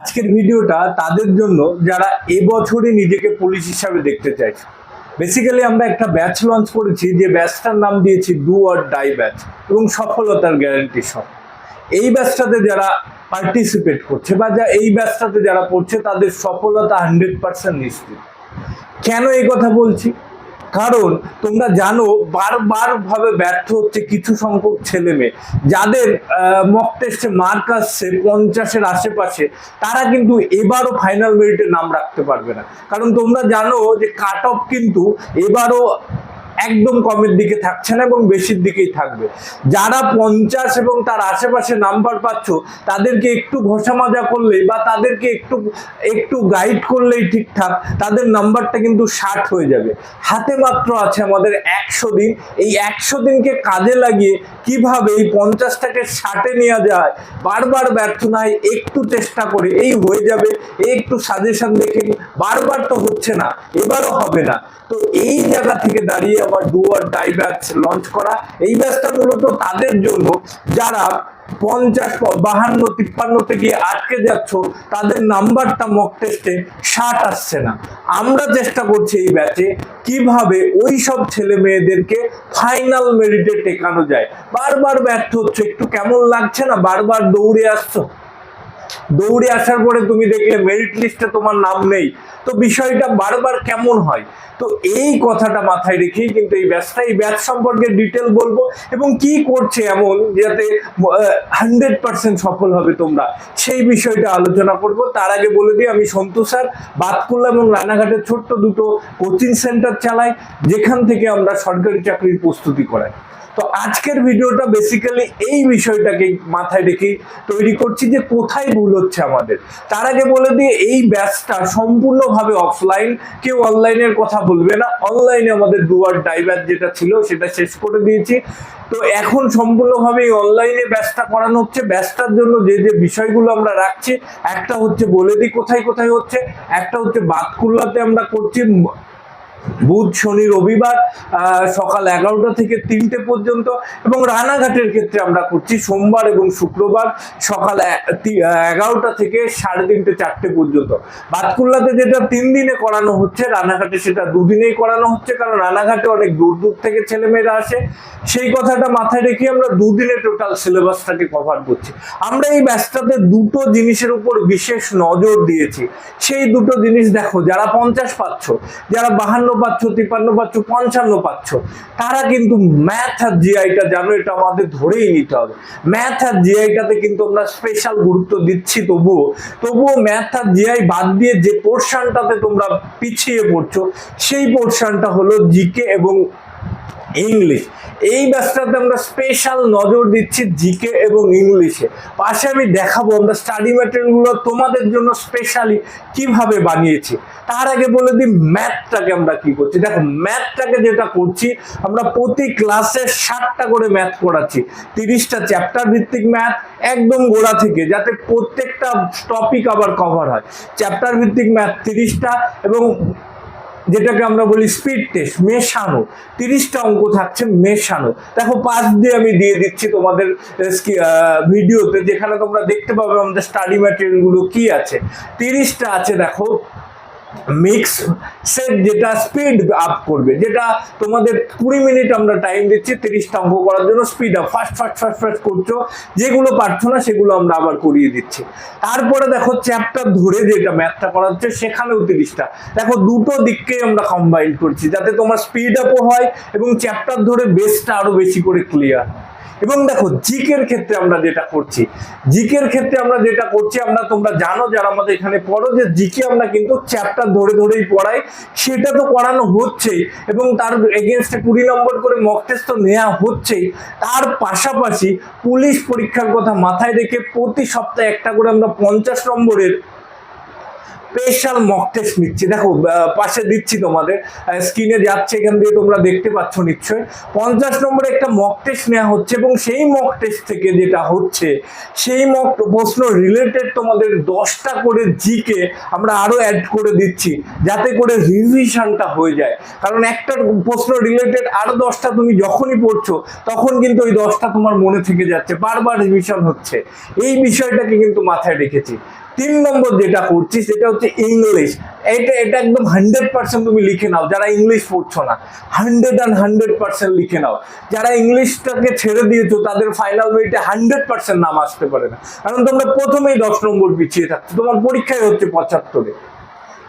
আজকের ভিডিওটা তাদের জন্য যারা এবছরই নিজেকে পুলিশ হিসাবে দেখতে চাইছে। বেসিক্যালি আমরা একটা ব্যাচ লঞ্চ করেছি যে ব্যাচটার নাম দিয়েছি ডু আর ডাই ব্যাচ এবং সফলতার গ্যারান্টি সহ। এই ব্যাচটাতে যারা পার্টিসিপেট করছে বা যা এই ব্যাচটাতে যারা পড়ছে তাদের সফলতা হান্ড্রেড পার্সেন্ট নিশ্চিত। কেন এই কথা বলছি? কারণ তোমরা জানো, বারবার ভাবে ব্যর্থ হচ্ছে কিছু সংখ্যক ছেলে মেয়ে। যাদের মক টেস্টে মার্ক আসছে, পঞ্চাশের আশেপাশে, তারা কিন্তু এবারও ফাইনাল মেরিটে নাম রাখতে পারবে না। কারণ তোমরা জানো যে কাট অফ কিন্তু এবারও একদম কমের দিকে থাকছে না এবং বেশির দিকেই থাকবে। যারা পঞ্চাশ এবং তার আশেপাশে নাম্বার পাচ্ছ, তাদেরকে একটু ঘষা মাজা করলেই বা তাদেরকে একটু একটু গাইড করলেই ঠিকঠাক, তাদের নাম্বারটা কিন্তু ষাট হয়ে যাবে। হাতে মাত্র আছে আমাদের একশো দিন। এই একশো দিনকে কাজে লাগিয়ে কীভাবে এই পঞ্চাশটাকে ষাটে নেওয়া যায়, বারবার ব্যর্থ নয় একটু চেষ্টা করে, এই হয়ে যাবে একটু সাজেশন দেখে বারবার তো হচ্ছে না, এবারও হবে না। তো এই জায়গা থেকে দাঁড়িয়ে আবার ডুয়ার ডাই ব্যাচ লঞ্চ করা। এই ব্যাচটা মূলত তাদের জন্য। যারা পঞ্চাশ বাহান্ন তিপ্পান্নতে গিয়ে আটকে যাচ্ছ, তাদের নাম্বারটা মক টেস্টে ষাট আসছে না। আমরা চেষ্টা করছি এই ব্যাচে কীভাবে ওই সব ছেলে মেয়েদেরকে ফাইনাল মেরিটে টেকানো যায়। বারবার ব্যর্থ হচ্ছে, একটু কেমন লাগছে না? বারবার দৌড়ে আসছো? দৌড়ে আসার পরে তুমি দেখলে মেরিট লিস্টে তোমার নাম নেই। তো বিষয়টা বারবার কেমন হয়? তো এই কথাটা মাথায় রেখেই কিন্তু এই ব্যাচটা এই ব্যাচ সম্পর্কে ডিটেল বলব এবং কি করছে এমন যাতে হান্ড্রেড পার্সেন্ট সফল হবে তোমরা, সেই বিষয়টা আলোচনা করব। তার আগে বলে দিই, আমি সন্তু স্যার, বাতকুল্লা এবং রানাঘাটের ছোট্ট দুটো কোচিং সেন্টার চালাই, যেখান থেকে আমরা সরকারি চাকরির প্রস্তুতি করাই। তো আজকের ভিডিওটা বেসিক্যালি এই বিষয়টাকে মাথায় রেখেই তৈরি করছি যে কোথায় ভুল হচ্ছে আমাদের। তার আগে বলে দিয়ে এই ব্যাচটা সম্পূর্ণভাবে অফলাইন কেউ অনলাইনের কথা বলবে না। অনলাইনে আমাদের দুয়ার ডাইভার যেটা ছিল সেটা শেষ করে দিয়েছি। তো এখন সম্পূর্ণভাবে এই অনলাইনে ব্যাচটা করানো হচ্ছে। ব্যাচটার জন্য যে যে বিষয়গুলো আমরা রাখছি, একটা হচ্ছে বলে দিই কোথায় কোথায় হচ্ছে, একটা হচ্ছে বাতকুল্লাতে আমরা করছি বুধ, শনি, রবিবার সকাল এগারোটা থেকে তিনটে পর্যন্ত এবং রানাঘাটের ক্ষেত্রে আমরা করছি সোমবার এবং শুক্রবার সকাল এগারোটা থেকে সাড়ে তিনটে, চারটে পর্যন্ত। বাতকুল্লাতে যেটা তিন দিনে করানো হচ্ছে, রানাঘাটে সেটা দুদিনেই করানো হচ্ছে কারণ রানাঘাটে অনেক দূর দূর থেকে ছেলেমেয়েরা আসে। সেই কথাটা মাথায় রেখে আমরা দুদিনে টোটাল সিলেবাসটাকে কভার করছি। আমরা এই ব্যাচটাতে দুটো জিনিসের উপর বিশেষ নজর দিয়েছি। সেই দুটো জিনিস দেখো, যারা পঞ্চাশ পাচ্ছ, যারা বাহান্ন পাচ্ছ, তিপ্পান্ন পাচ্ছ, পঞ্চান্ন পাচ্ছ, তারা কিন্তু ম্যাথ আর জিআইটা জানো, এটা আমাদের ধরেই নিতে হবে। ম্যাথ আর জিআইটাতে কিন্তু আমরা স্পেশাল গুরুত্ব দিচ্ছি, তবুও তবুও ম্যাথ আর জিআই বাদ দিয়ে যে পোর্শনটাতে তোমরা পিছিয়ে পড়ছো, সেই পোর্শনটা হলো জিকে এবং ইংলিশ এই ব্যাচটাতে আমরা স্পেশাল নজর দিচ্ছি জিকে এবং ইংলিশে পাশে আমি দেখাবো আমরা স্টাডি ম্যাটেরিয়ালগুলো তোমাদের জন্য স্পেশালি কীভাবে বানিয়েছি। তার আগে বলে দিই ম্যাথটাকে আমরা কি করছি? দেখো ম্যাথটাকে যেটা করছি, আমরা প্রতি ক্লাসে ষাটটা করে ম্যাথ করাচ্ছি তিরিশটা চ্যাপ্টার ভিত্তিক ম্যাথ একদম গোড়া থেকে, যাতে প্রত্যেকটা টপিক আবার কভার হয়। চ্যাপ্টার ভিত্তিক ম্যাথ তিরিশটা এবং যেটাকে আমরা বলি স্পিড টেস্ট মেশানো। তিরিশটা অঙ্ক থাকছে, মেশানো। দেখো, পাঁচ দিয়ে আমি দিয়ে দিচ্ছি তোমাদের ভিডিওতে যেখানে তোমরা দেখতে পাবে আমাদের স্টাডি ম্যাটেরিয়ালগুলো কি আছে। তিরিশটা আছে, দেখো। মিক্স সেট যেটা স্পিড আপ করবে, যেটা তোমাদের কুড়ি মিনিট আমরা টাইম দিচ্ছি তিরিশটা অঙ্ক করার জন্য speed up fast fast fast fast করছ, যেগুলো পারছ না সেগুলো আমরা আবার করিয়ে দিচ্ছি। তারপরে দেখো চ্যাপ্টার ধরে যেটা ম্যাথটা করা হচ্ছে, সেখানেও তিরিশটা। দেখো দুটো দিককেই আমরা কম্বাইন করছি, যাতে তোমার স্পিড আপও হয় এবং চ্যাপ্টার ধরে বেসটা আরও বেশি করে ক্লিয়ার এবং দেখো, জিকের ক্ষেত্রে আমরা যেটা করছি, জিকের ক্ষেত্রে আমরা যেটা করছি, আমরা তোমরা জানো যারা আমাদের এখানে পড়ো যে জিকে আমরা কিন্তু চ্যাপ্টার ধরে ধরেই পড়াই, সেটা তো করানো হচ্ছেই এবং তার এগেনস্টে কুড়ি নম্বর করে মক টেস্ট তো নেওয়া হচ্ছেই। তার পাশাপাশি পুলিশ পরীক্ষার কথা মাথায় রেখে প্রতি সপ্তাহে একটা করে আমরা পঞ্চাশ নম্বরের স্পেশাল মক টেস্ট নিচ্ছি। দেখো পাশে দিচ্ছি তোমাদের। স্ক্রিনে যাচ্ছে, এখান দিয়ে তোমরা দেখতে পাচ্ছ নিশ্চয় পঞ্চাশ নম্বরে একটা মক টেস্ট নেওয়া হচ্ছে এবং সেই মক টেস্ট থেকে যেটা হচ্ছে, সেই মক প্রশ্ন রিলেটেড তোমাদের দশটা করে জিকে আমরা আরও অ্যাড করে দিচ্ছি, যাতে করে রিভিশনটা হয়ে যায়। কারণ একটা প্রশ্ন রিলেটেড আরও দশটা তুমি যখনই পড়ছো, তখন কিন্তু ওই দশটা তোমার মনে থেকে যাচ্ছে, বারবার রিভিশন হচ্ছে। এই বিষয়টাকে কিন্তু মাথায় রেখেছি। তিন নম্বর যেটা করছি সেটা হচ্ছে ইংলিশ এটা এটা একদম হান্ড্রেড পার্সেন্ট তুমি লিখে নাও, যারা ইংলিশ পড়ছো না হান্ড্রেড অ্যান্ড হান্ড্রেড পার্সেন্ট লিখে নাও। যারা ইংলিশটাকে ছেড়ে দিয়েছ, তাদের ফাইনাল মেরিটে হান্ড্রেড পার্সেন্ট নাম আসতে পারে না। কারণ তোমরা প্রথমেই দশ নম্বর পিছিয়ে থাকছো, তোমার পরীক্ষায় হচ্ছে পঁচাত্তরে।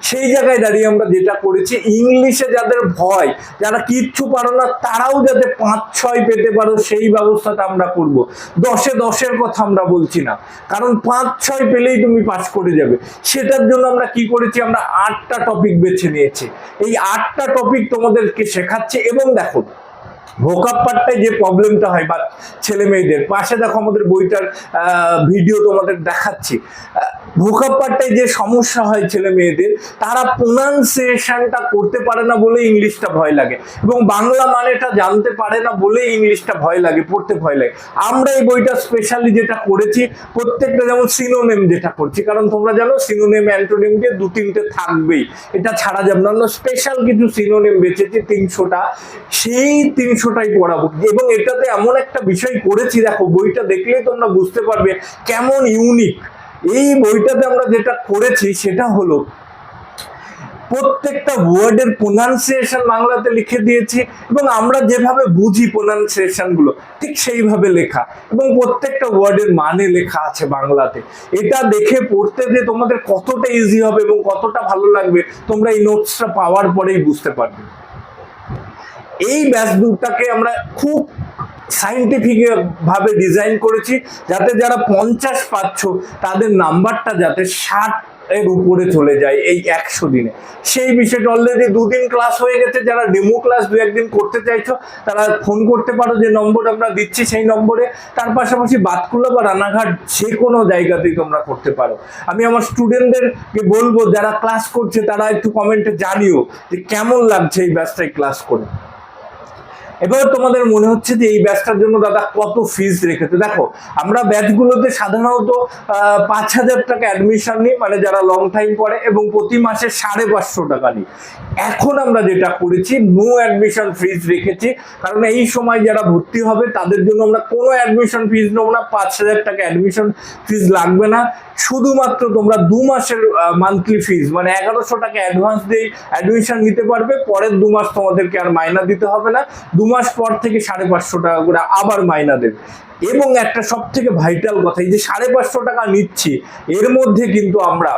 সেই জায়গায় দাঁড়িয়ে আমরা যেটা করেছি ইংলিশে যাদের ভয়, যারা কিচ্ছু পারো না, তারাও যাতে পাঁচ, ছয় পেতে পারো, সেই ব্যবস্থাটা আমরা করব। দশে দশের কথা আমরা বলছি না। কারণ পাঁচ, ছয় পেলেই তুমি পাস করে যাবে। সেটার জন্য আমরা কি করেছি, আমরা আটটা টপিক বেছে নিয়েছি। এই আটটা টপিক তোমাদেরকে শেখাচ্ছি এবং দেখো ভোকাপ পার্টটায় যে প্রবলেমটা হয় বা ছেলে মেয়েদের পাশে দেখো আমাদের বইটার ভিডিও তোমাদের দেখাচ্ছি। ভোকাপ যে সমস্যা হয় ছেলে মেয়েদের, তারা প্রোনাউন্সিয়েশনটা করতে পারে না বলে ইংলিশটা ভয় লাগে এবং বাংলা মানেটা জানতে পারে না বলে ইংলিশটা ভয় লাগে, পড়তে ভয় লাগে। আমরা এই বইটা স্পেশালি যেটা করেছি, প্রত্যেকটা যেমন সিনোনেম যেটা করছি, কারণ তোমরা জানো সিনোনেম অ্যান্টোনিম দিয়ে দু তিনটে থাকবেই। এটা ছাড়া যাবে না স্পেশাল কিছু সিনোনেম বেঁচেছি তিনশোটা। সেই তিনশোটাই পড়াবো। এবং এটাতে এমন একটা বিষয় করেছি, দেখো, বইটা দেখলেই তোমরা বুঝতে পারবে কেমন ইউনিক এই বইটাতে আমরা যেটা করেছি সেটা হলো, প্রত্যেকটা ওয়ার্ডের প্রোনাউন্সিয়েশন বাংলাতে লিখে দিয়েছি এবং আমরা যেভাবে বুঝি প্রোনাউন্সিয়েশনগুলো, ঠিক সেইভাবে লেখা এবং প্রত্যেকটা ওয়ার্ডের মানে লেখা আছে বাংলাতে। এটা দেখে পড়তে যে তোমাদের কতটা ইজি হবে এবং কতটা ভালো লাগবে, তোমরা এই নোটসটা পাওয়ার পরেই বুঝতে পারবে। এই ব্যাচ দুটাকে আমরা খুব সাইন্টিফিক ভাবে ডিজাইন করেছি, যাতে যারা পঞ্চাশ পাচ্ছ, তাদের নাম্বারটা যাতে ষাট এর উপরে চলে যায় এই একশো দিনে। সেই বিষয়টা অলরেডি দুদিন ক্লাস হয়ে গেছে, যারা ডেমো ক্লাস দু একদিন করতে চাইছো, তারা ফোন করতে পারো যে নম্বর আমরা দিচ্ছি সেই নম্বরে। তার পাশাপাশি বাতকুলা বা রানাঘাট যে কোনো জায়গাতেই তোমরা করতে পারো। আমি আমার স্টুডেন্টদেরকে বলব, যারা ক্লাস করছে, তারা একটু কমেন্টে জানিও যে কেমন লাগছে এই ব্যাচটায় ক্লাস করে। এবার তোমাদের মনে হচ্ছে যে এই ব্যাচটার জন্য দাদা কত ফিস রেখেছে? দেখো, আমরা ব্যাচগুলোতে সাধারণত পাঁচ হাজার টাকা অ্যাডমিশন নিই মানে যারা লং টাইম করে এবং প্রতি মাসে সাড়ে পাঁচশো টাকা নিই। এখন আমরা যেটা করেছি নো অ্যাডমিশন ফিস রেখেছি। কারণ এই সময় যারা ভর্তি হবে, তাদের জন্য আমরা কোনো অ্যাডমিশন ফিস নেব না, পাঁচ হাজার টাকা অ্যাডমিশন ফিস লাগবে না। শুধুমাত্র তোমরা দু মাসের মান্থলি ফিস মানে এগারোশো টাকা অ্যাডভান্স দিয়ে অ্যাডমিশন নিতে পারবে, পরের দু মাস তোমাদেরকে আর মাইনা দিতে হবে না। দু মাস পর থেকে সাড়ে পাঁচশো টাকা করে আবার মাইনা দেবে। এবং একটা সব থেকে ভাইটাল কথা, এই যে সাড়ে পাঁচশো টাকা নিচ্ছি, এর মধ্যে কিন্তু আমরা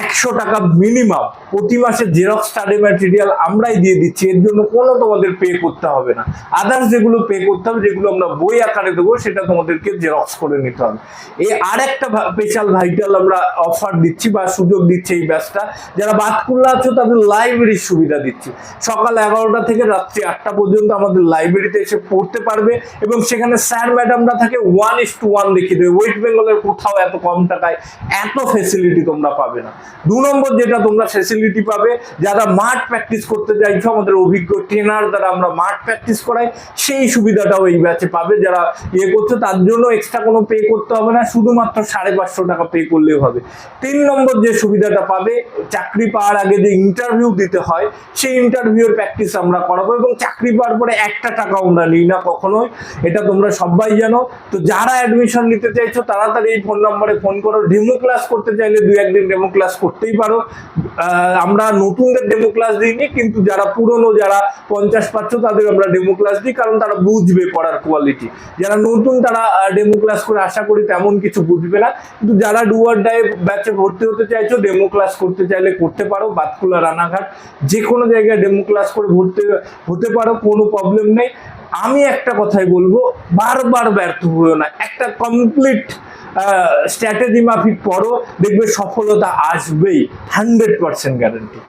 একশো টাকা মিনিমাম প্রতি মাসে জেরক্স স্টাডি ম্যাটেরিয়াল আমরাই দিয়ে দিচ্ছি। এর জন্য কোনো তোমাদের পে করতে হবে না। আদার্স যেগুলো পে করতে হবে, যেগুলো আমরা বই আকারে দেবো, সেটা তোমাদেরকে জেরক্স করে নিতে হবে। এই আর একটা স্পেশাল ভাইটাল আমরা অফার দিচ্ছি বা সুযোগ দিচ্ছি এই ব্যাচটা যারা বাতকুল্লা আছো, তাদের লাইব্রেরির সুবিধা দিচ্ছি। সকাল এগারোটা থেকে রাত্রি আটটা পর্যন্ত আমাদের লাইব্রেরিতে এসে পড়তে পারবে এবং সেখানে স্যার ম্যাডামরা থাকে ওয়ান ইস টু ওয়ান দেখিয়ে দেবে। ওয়েস্ট বেঙ্গলের কোথাও এত কম টাকায় এত ফেসিলিটি তোমরা পাবে না। দু নম্বর যেটা তোমরা ফেসিলিটি পাবে, যারা মাঠ প্র্যাকটিস করতে চাইছো আমাদের অভিজ্ঞ ট্রেনার দ্বারা আমরা মাঠ প্র্যাকটিস করাই, সেই সুবিধাটাও এই ব্যাচে পাবে, যারা ইয়ে করছ তার জন্য এক্সট্রা কোনো পে করতে হবে না, শুধুমাত্র সাড়ে পাঁচশো টাকা পে করলেও হবে। তিন নম্বর যে সুবিধাটা পাবে, চাকরি পাওয়ার আগে যে ইন্টারভিউ দিতে হয়, সেই ইন্টারভিউর প্র্যাকটিস আমরা করাবো এবং চাকরি পাওয়ার পরে একটা টাকা আমরা নিই না কখনোই। এটা তোমরা সবাই জানো। তো যারা অ্যাডমিশন নিতে চাইছো, তাড়াতাড়ি এই ফোন নম্বরে ফোন করো। ডেমো ক্লাস করতে চাইলে দু একদিন ডেমো ক্লাস করতেই পারো। আমরা নতুনদের ডেমো ক্লাস দিইনি, কিন্তু যারা পুরনো, যারা পঞ্চাশ পাচ্ছ, তাদের আমরা ডেমো ক্লাস দিই, কারণ তারা বুঝবে পড়ার কোয়ালিটি যারা নতুন, তারা ডেমো ক্লাস করে আশা করি তেমন কিছু বুঝবে না। কিন্তু যারা ডুয়ার ডাই ব্যাচে ভর্তি হতে চাইছো ডেমো ক্লাস করতে চাইলে করতে পারো, বাতকুলা রানাঘাট। যে কোনো জায়গায় ডেমো ক্লাস করে ভর্তি হতে পারো, কোনো প্রবলেম নেই। আমি একটা কথাই বলব, বারবার ব্যর্থ হয়েও না। একটা কমপ্লিট স্ট্র্যাটেজি মাফিক পড়ো দেখবে সফলতা আসবেই হান্ড্রেড পার্সেন্ট গ্যারান্টি